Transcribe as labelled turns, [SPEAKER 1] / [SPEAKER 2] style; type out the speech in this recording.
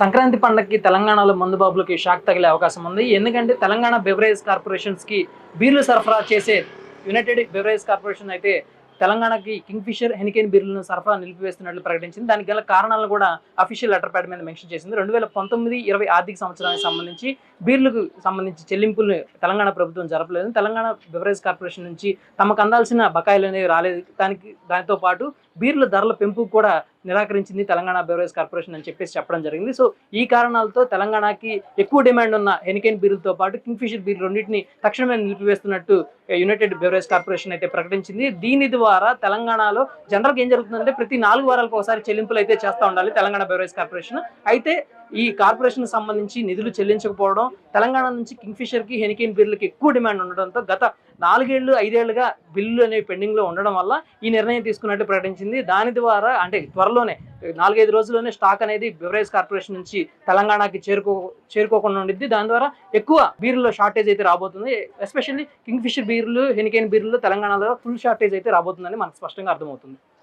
[SPEAKER 1] సంక్రాంతి పండగకి తెలంగాణలో మందు బాబులకి షాక్ తగిలే అవకాశం ఉంది. ఎందుకంటే తెలంగాణ బెవరేజ్ కార్పొరేషన్స్కి బీర్లు సరఫరా చేసే యునైటెడ్ బెవరేజ్ కార్పొరేషన్ అయితే తెలంగాణకి కింగ్ ఫిషర్ హెనికేన్ బీర్లను సరఫరా నిలిపివేస్తున్నట్లు ప్రకటించింది. దానికి గల కారణాలను కూడా అఫీషియల్ లెటర్ ప్యాడ్ మీద మెన్షన్ చేసింది. రెండు వేల పంతొమ్మిది ఇరవై ఆర్థిక సంవత్సరానికి సంబంధించి బీర్లకు సంబంధించి చెల్లింపులను తెలంగాణ ప్రభుత్వం జరపలేదు. తెలంగాణ బెవరేజ్ కార్పొరేషన్ నుంచి తమకు అందాల్సిన బకాయిలు అనేవి రాలేదు. దానికి దానితో పాటు బీర్ల ధరల పెంపు కూడా నిరాకరించింది తెలంగాణ బెవరేజ్ కార్పొరేషన్ అని చెప్పేసి చెప్పడం జరిగింది. సో ఈ కారణాలతో తెలంగాణకి ఎక్కువ డిమాండ్ ఉన్న హెనికెన్ బీర్లతో పాటు కింగ్ఫిషర్ బీర్లు రెండింటిని తక్షణమే నిలిపివేస్తున్నట్టు యునైటెడ్ బెవరేజ్ కార్పొరేషన్ అయితే ప్రకటించింది. దీని ద్వారా తెలంగాణలో జనరల్గా ఏం జరుగుతుందంటే ప్రతి నాలుగు వారాలకు ఒకసారి చెల్లింపులు అయితే చేస్తూ ఉండాలి తెలంగాణ బెవరేజ్ కార్పొరేషన్. అయితే ఈ కార్పొరేషన్ సంబంధించి నిధులు చెల్లించకపోవడం తెలంగాణ నుంచి కింగ్ఫిషర్కి హెనికెన్ బీర్లకి ఎక్కువ డిమాండ్ ఉండడంతో గత నాలుగేళ్ళు ఐదేళ్ళుగా బిల్లు అనేవి పెండింగ్లో ఉండడం వల్ల ఈ నిర్ణయం తీసుకున్నట్టు ప్రకటించింది. దాని ద్వారా అంటే త్వరలోనే నాలుగైదు రోజుల్లోనే స్టాక్ అనేది బెవరేజ్ కార్పొరేషన్ నుంచి తెలంగాణకి చేరుకో చేరుకోకుండా ఉండిద్ది. దాని ద్వారా ఎక్కువ బీర్లో షార్టేజ్ అయితే రాబోతుంది. ఎస్పెషల్లీ కింగ్ఫిషర్ బీర్లు హెనికేన్ బీర్లు తెలంగాణలో ఫుల్ షార్టేజ్ అయితే రాబోతుందని మనకు స్పష్టంగా అర్థమవుతుంది.